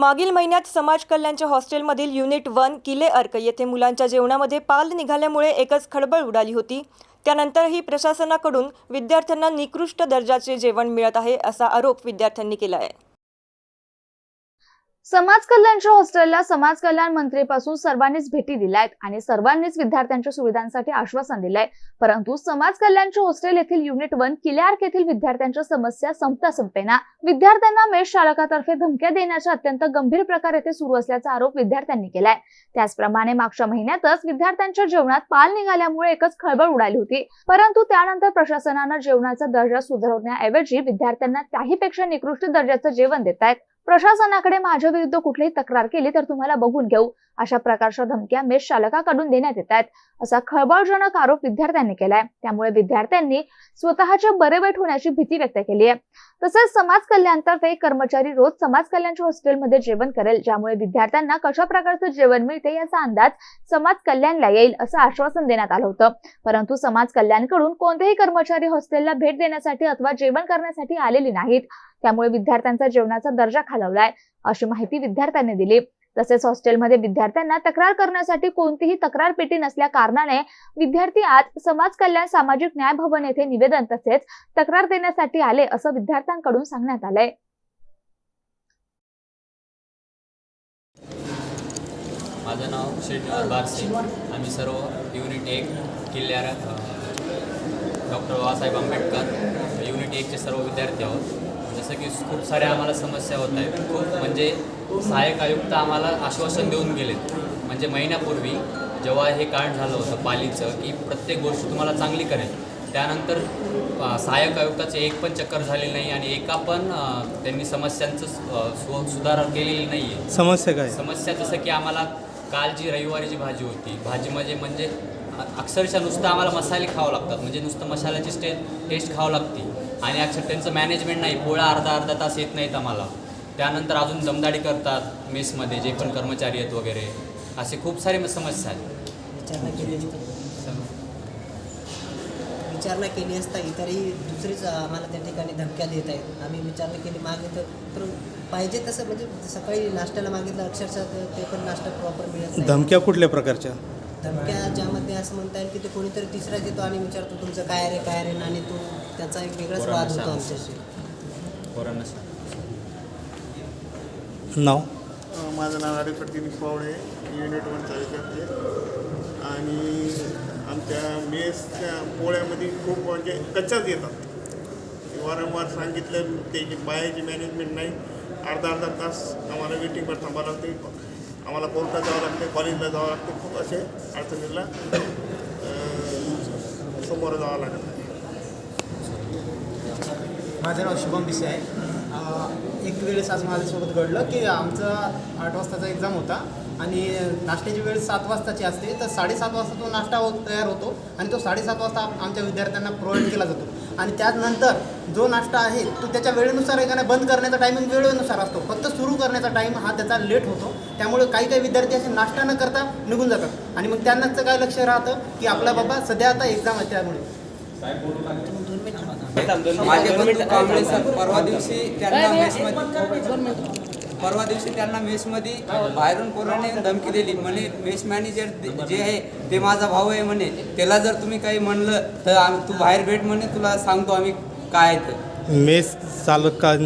मागील महिन्यात समाज कल्याणच्या हॉस्टेलमधील युनिट वन किले अर्क येथे मुलांच्या जेवणामध्ये पाल निघाल्यामुळे एकच खळबळ उडाली होती. त्यानंतरही प्रशासनाकडून विद्यार्थ्यांना निकृष्ट दर्जाचे जेवण मिळत आहे असा आरोप विद्यार्थ्यांनी केला आहे. समाज कल्याणच्या हॉस्टेलला समाज कल्याण मंत्रीपासून सर्वांनीच भेटी दिल्यात आणि सर्वांनीच विद्यार्थ्यांच्या सुविधांसाठी आश्वासन दिलंय. परंतु समाज कल्याणच्या हॉस्टेल येथील युनिट वन किल्यार्क येथील विद्यार्थ्यांच्या समस्या संपता संपेना. विद्यार्थ्यांना मेष चालकातर्फे धमक्या देण्याचा अत्यंत गंभीर प्रकार येथे सुरू असल्याचा आरोप विद्यार्थ्यांनी केलाय. त्याचप्रमाणे मागच्या महिन्यातच विद्यार्थ्यांच्या जेवणात पाल निघाल्यामुळे एकच खळबळ उडाली होती. परंतु त्यानंतर प्रशासनानं जेवणाचा दर्जा सुधारवण्याऐवजी विद्यार्थ्यांना त्याहीपेक्षा निकृष्ट दर्जाचं जेवण देत आहेत प्रशासनाकडे माझ्या विरुद्ध कुठलीही तक्रार केली तर तुम्हाला बघून घेऊ. अशा प्रकारच्या धमक्या मेष चालकाकडून देण्यात येत आहेत. असा खळबळजनक आरोप विद्यार्थ्यांनी केलाय. त्यामुळे विद्यार्थ्यांनी स्वतःच्या बरे वाईट होण्याची भीती व्यक्त केली आहे. तसंच समाज कल्याणतर्फे कर्मचारी रोज समाज कल्याणच्या हॉस्टेलमध्ये जेवण करेल ज्यामुळे विद्यार्थ्यांना कशा प्रकारचं जेवण मिळते याचा अंदाज समाज कल्याणला येईल असं आश्वासन देण्यात आलं होतं. परंतु समाज कल्याणकडून कोणतेही कर्मचारी हॉस्टेलला भेट देण्यासाठी अथवा जेवण करण्यासाठी आलेले नाहीत. त्यामुळे विद्यार्थ्यांचा जेवणाचा दर्जा खालावलाय अशी माहिती विद्यार्थ्यांनी दिली. तसेच हॉस्टेलमध्ये विद्यार्थ्यांना तक्रार करण्यासाठी कोणतीही तक्रार पेटी नसल्या कारणाने विद्यार्थी आज समाज कल्याण सामाजिक न्याय भवन येथे निवेदन तसेच तक्रार देण्यासाठी आले असं विद्यार्थ्यांकडून सांगण्यात आलंय. माझं नाव श्रीनिवास बारसे आम्ही सर्व युनिट एक किल्ल्यार डॉक्टर बाबासाहेब आंबेडकर युनिट एकचे सर्व विद्यार्थी आहोत. जसं की खूप साऱ्या आम्हाला समस्या होत आहेत. खूप म्हणजे सहाय्यक आयुक्त आम्हाला आश्वासन देऊन गेलेत. म्हणजे महिन्यापूर्वी जेव्हा हे कांड झालं होतं पालीचं की प्रत्येक गोष्ट तुम्हाला चांगली करेल. त्यानंतर सहाय्यक आयुक्ताचे एक पण चक्कर झालेली नाही आणि एका पण त्यांनी समस्यांचं सु सुधारणा केलेली नाही आहे समस्या काय? समस्या जसं की आम्हाला काल जी रविवारीची भाजी होती भाजीमध्ये म्हणजे अ- अक्षरशः नुसतं आम्हाला मसाले खावं लागतात. म्हणजे नुसतं मसाल्याची स्टे टेस्ट खावं लागते. आणि अक्षर त्यांचं मॅनेजमेंट नाही. पोळा अर्धा अर्धा तास येत नाहीत आम्हाला. त्यानंतर अजून दमदाडी करतात मेसमध्ये जे पण कर्मचारी आहेत वगैरे. असे खूप सारे समस्या आहेत. विचारणा केली असता. विचारणा केली असता इतरही दुसरीच आम्हाला त्या ठिकाणी धमक्या देत आहेत. आम्ही विचारणा केली मागे तर तर पाहिजे तसं म्हणजे सकाळी नाश्त्याला मागितलं अक्षरशः ते ते पण नाश्ता प्रॉपर मिळत नाही. धमक्या कुठल्या प्रकारच्या? धमक्या ज्यामध्ये असं म्हणता येईल की ते कोणीतरी तिसराच येतो आणि विचारतो तुमचं काय रे काय रे? आणि तो त्याचा एक वेगळाच वाद होतो आमच्याशी. नाव? माझं नाव ॲडव्होकेट दिलीप पावळे युनिट विद्यार्थी आहे. आणि आमच्या मेसच्या पोळ्यामध्ये खूप म्हणजे कच्च्याच येतात. वारंवार सांगितलं त्याची बायाची मॅनेजमेंट नाही. अर्धा अर्धा तास आम्हाला वेटिंगवर थांबावं लागते आम्हाला कोर्टात जावं लागते कॉलेजला जावं लागते खूप असे अडचणीला समोर जावं लागत माझं नाव शुभम बिसे आहे. एक वेळेस आज माझ्यासोबत घडलं की आमचं आठ वाजताचा एक्झाम होता आणि नाश्त्याची वेळ सात वाजताची असते तर साडेसात वाजता तो नाश्ता हो तयार होतो आणि तो साडेसात वाजता आमच्या विद्यार्थ्यांना प्रोव्हाइड केला जातो. आणि त्यानंतर जो नाश्ता आहे तो त्याच्या वेळेनुसार एखाद्या बंद करण्याचा टायमिंग वेळेनुसार असतो फक्त सुरू करण्याचा टाईम हा त्याचा लेट होतो त्यामुळे काही काही विद्यार्थी असे नाश्ता न करता निघून जातात आणि मग त्यांनाच काय लक्ष राहतं की आपला बाबा सध्या आता एक्झाम आहे त्यामुळे परवा दिवशी त्यांना परवा दिवशी त्यांना मेसमध्ये बाहेरून कोणाने धमकी दिली. म्हणे मेस मॅनेजर जे आहे ते माझा भाऊ आहे म्हणे. त्याला जर तुम्ही काही म्हणलं तर तू बाहेर भेट म्हणे तुला सांगतो आम्ही काय आहे ते. मेस चालकां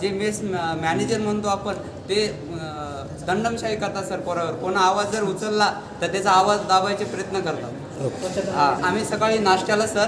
जे मेस मॅनेजर म्हणतो आपण ते दंडमशाही करतात सर पोरावर. कोणा आवाज जर उचलला तर त्याचा आवाज दाबायचे प्रयत्न करतात. आम्ही सकाळी नाश्त्याला सर.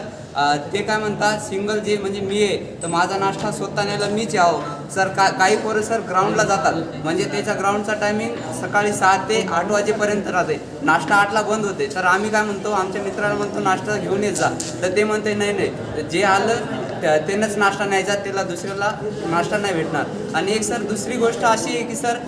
ते काय म्हणतात सिंगल जे म्हणजे मी आहे तर माझा नाश्ता स्वतः न्यायला मीच यावं. सर का काही पोरं सर ग्राउंडला जातात. म्हणजे त्याच्या ग्राउंडचा टायमिंग सकाळी सहा ते आठ वाजेपर्यंत राहते. नाश्ता आठला बंद होते. तर आम्ही काय म्हणतो आमच्या मित्राला म्हणतो नाश्ता घेऊन येत जा. तर ते म्हणते नाही नाही. जे आलं त्यांनाच त्यानंच नाश्ता न्यायचा त्याला दुसऱ्याला नाश्ता नाही भेटणार. आणि एक सर दुसरी गोष्ट अशी आहे की सर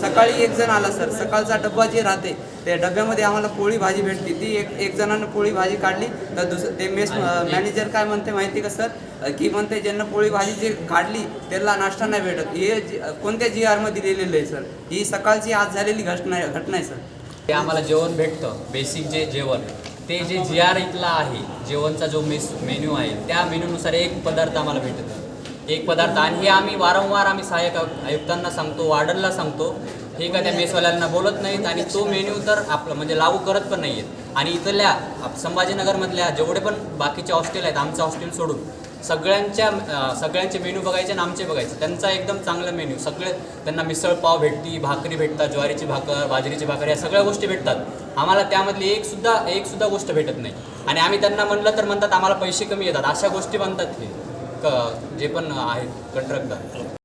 सकाळी एक जण आला सर. सकाळचा डब्बा जे राहते त्या डब्यामध्ये आम्हाला पोळी भाजी भेटते ती एक एक जणानं पोळी भाजी काढली. तर दुस ते मेस मॅनेजर काय म्हणते माहिती का सर? की म्हणते ज्यांना पोळी भाजी जे काढली त्याला नाश्ता नाही भेटत. हे कोणत्या जी आरमध्ये लिहिलेलं आहे सर? ही सकाळची आज झालेली घटना घटना आहे सर. ते आम्हाला जेवण भेटतं. बेसिक जे जेवण ते जे जी आर इथला आहे जेवणचा जो मेस मेन्यू आहे त्या मेन्यूनुसार एक पदार्थ आम्हाला भेटतं. एक पदार्थ. आणि हे आम्ही वारंवार आम्ही सहाय्यक आयु- आयुक्तांना सांगतो वार्डनला सांगतो हे का त्या मेसवाल्यांना बोलत नाहीत आणि तो मेन्यू तर आपलं म्हणजे लागू करत पण नाही आहेत आणि इथल्या संभाजीनगरमधल्या जेवढे पण बाकीचे हॉस्टेल आहेत आमचं हॉस्टेल सोडून सगळ्यांच्या सगळ्यांचे मेन्यू बघायचे आणि आमचे बघायचे. त्यांचा एकदम चांगला मेन्यू. सगळे त्यांना मिसळ पाव भेटती भाकरी भेटतात ज्वारीची भाकर बाजरीची भाकर या सगळ्या गोष्टी भेटतात. आम्हाला त्यामधली एकसुद्धा एकसुद्धा एक सुद्धा गोष्ट भेटत नाही. आणि आम्ही त्यांना म्हणलं तर म्हणतात आम्हाला पैसे कमी येतात. अशा गोष्टी म्हणतात हे क जे पण आहेत कंट्रक्टर.